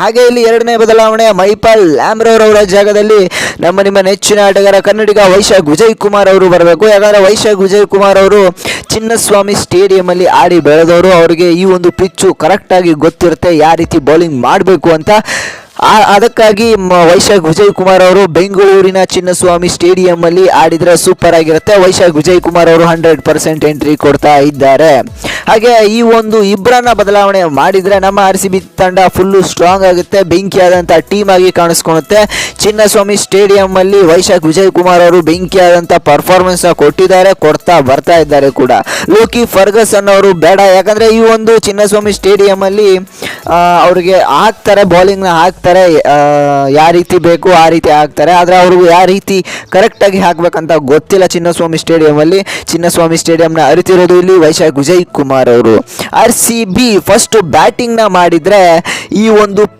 ಹಾಗೆ ಇಲ್ಲಿ ಎರಡನೇ ಬದಲಾವಣೆ ಮೈಪಾಲ್ ಲ್ಯಾಮ್ರೋರ್ ಅವರ ಜಾಗದಲ್ಲಿ ನಮ್ಮ ನಿಮ್ಮ ನೆಚ್ಚಿನ ಆಟಗಾರ ಕನ್ನಡಿಗ ವೈಶಾಖ್ ವಿಜಯ್ ಕುಮಾರ್ ಅವರು ಬರಬೇಕು. ಯಾಕಂದ್ರೆ ವೈಶಾಖ್ ವಿಜಯ್ ಕುಮಾರ್ ಅವರು ಚಿನ್ನಸ್ವಾಮಿ ಸ್ಟೇಡಿಯಂ ಅಲ್ಲಿ ಆಡಿ ಬೆಳೆದವರು. ಅವರಿಗೆ ಈ ಒಂದು ಪಿಚ್ಚು ಕರೆಕ್ಟಾಗಿ ಗೊತ್ತಿರುತ್ತೆ. ಯಾವ ರೀತಿ ಬೌಲಿಂಗ್ ಮಾಡಬೇಕು ಅಂತ ಅದಕ್ಕಾಗಿ ವೈಶಾಖ್ ವಿಜಯ್ ಕುಮಾರ್ ಅವರು ಬೆಂಗಳೂರಿನ ಚಿನ್ನಸ್ವಾಮಿ ಸ್ಟೇಡಿಯಂ ಅಲ್ಲಿ ಆಡಿದ್ರೆ ಸೂಪರ್ ಆಗಿರುತ್ತೆ. ವೈಶಾಖ್ ವಿಜಯ್ ಕುಮಾರ್ ಅವರು ಹಂಡ್ರೆಡ್ ಪರ್ಸೆಂಟ್ ಎಂಟ್ರಿ ಕೊಡ್ತಾ ಇದ್ದಾರೆ. ಹಾಗೆ ಈ ಒಂದು ಇಬ್ಬರನ್ನ ಬದಲಾವಣೆ ಮಾಡಿದ್ರೆ ನಮ್ಮ ಆರ್ ಸಿ ಬಿ ತಂಡ ಫುಲ್ಲು ಸ್ಟ್ರಾಂಗ್ ಆಗುತ್ತೆ. ಬೆಂಕಿಯಾದಂಥ ಟೀಮ್ ಆಗಿ ಕಾಣಿಸ್ಕೊಳುತ್ತೆ ಚಿನ್ನಸ್ವಾಮಿ ಸ್ಟೇಡಿಯಂ ಅಲ್ಲಿ ವೈಶಾಖ್ ವಿಜಯ್ ಕುಮಾರ್ ಅವರು ಬೆಂಕಿಯಾದಂಥ ಪರ್ಫಾರ್ಮೆನ್ಸ್ ಕೊಟ್ಟಿದ್ದಾರೆ, ಕೊಡ್ತಾ ಬರ್ತಾ ಇದ್ದಾರೆ ಕೂಡ. ಲೋಕಿ ಫರ್ಗಸನ್ ಅವರು ಬೇಡ. ಯಾಕಂದ್ರೆ ಈ ಒಂದು ಚಿನ್ನಸ್ವಾಮಿ ಸ್ಟೇಡಿಯಂ ಅಲ್ಲಿ ಅವ್ರಿಗೆ ಹಾಕ್ತಾರೆ ಬೌಲಿಂಗ್ನ ಹಾಕ್ತಾರೆ. ಯಾವ ರೀತಿ ಬೇಕು ಆ ರೀತಿ ಹಾಕ್ತಾರೆ. ಆದರೆ ಅವ್ರಿಗೂ ಯಾವ ರೀತಿ ಕರೆಕ್ಟಾಗಿ ಹಾಕ್ಬೇಕಂತ ಗೊತ್ತಿಲ್ಲ ಚಿನ್ನಸ್ವಾಮಿ ಸ್ಟೇಡಿಯಮಲ್ಲಿ ಚಿನ್ನಸ್ವಾಮಿ ಸ್ಟೇಡಿಯಂನ ಅರಿತಿರೋದು ಇಲ್ಲಿ ವೈಶಾಖ್ ವಿಜಯ್ ಕುಮಾರ್ ಅವರು. ಆರ್ ಸಿ ಬಿ ಫಸ್ಟು ಬ್ಯಾಟಿಂಗ್ನ ಮಾಡಿದರೆ ಈ ಒಂದು